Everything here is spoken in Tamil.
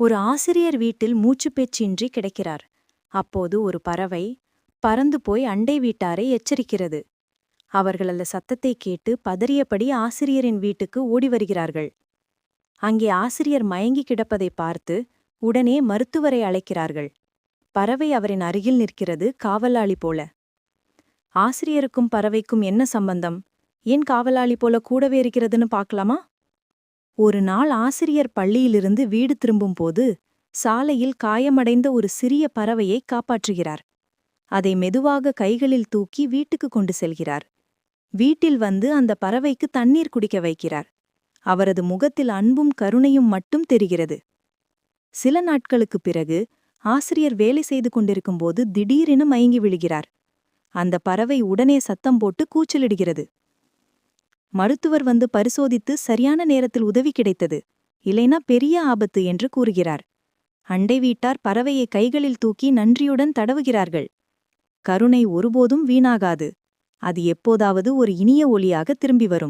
ஒரு ஆசிரியர் வீட்டில் மூச்சுப்பேச்சின்றி கிடைக்கிறார். அப்போது ஒரு பறவை பறந்து போய் அண்டை வீட்டாரை எச்சரிக்கிறது. அவர்கள் அந்த சத்தத்தை கேட்டு பதறியபடி ஆசிரியரின் வீட்டுக்கு ஓடி வருகிறார்கள். அங்கே ஆசிரியர் மயங்கி கிடப்பதை பார்த்து உடனே மருத்துவரை அழைக்கிறார்கள். பறவை அவரின் அருகில் நிற்கிறது காவலாளி போல. ஆசிரியருக்கும் பறவைக்கும் என்ன சம்பந்தம்? ஏன் காவலாளி போல கூடவே இருக்கிறதுன்னு பார்க்கலாமா? ஒரு நாள் ஆசிரியர் பள்ளியிலிருந்து வீடு திரும்பும்போது சாலையில் காயமடைந்த ஒரு சிறிய பறவையை காப்பாற்றுகிறார். அதை மெதுவாக கைகளில் தூக்கி வீட்டுக்கு கொண்டு செல்கிறார். வீட்டில் வந்து அந்த பறவைக்கு தண்ணீர் குடிக்க வைக்கிறார். அவரது முகத்தில் அன்பும் கருணையும் மட்டும் தெரிகிறது. சில நாட்களுக்குப் பிறகு ஆசிரியர் வேலை செய்து கொண்டிருக்கும்போது திடீரென மயங்கி விழுகிறார். அந்த பறவை உடனே சத்தம் போட்டு கூச்சலிடுகிறது. மருத்துவர் வந்து பரிசோதித்து சரியான நேரத்தில் உதவி கிடைத்தது. இல்லைனா பெரிய ஆபத்து என்று கூறுகிறார். அண்டை வீட்டார் பறவையை கைகளில் தூக்கி நன்றியுடன் தடவுகிறார்கள். கருணை ஒருபோதும் வீணாகாது. அது எப்போதாவது ஒரு இனிய ஒளியாக திரும்பி வரும்.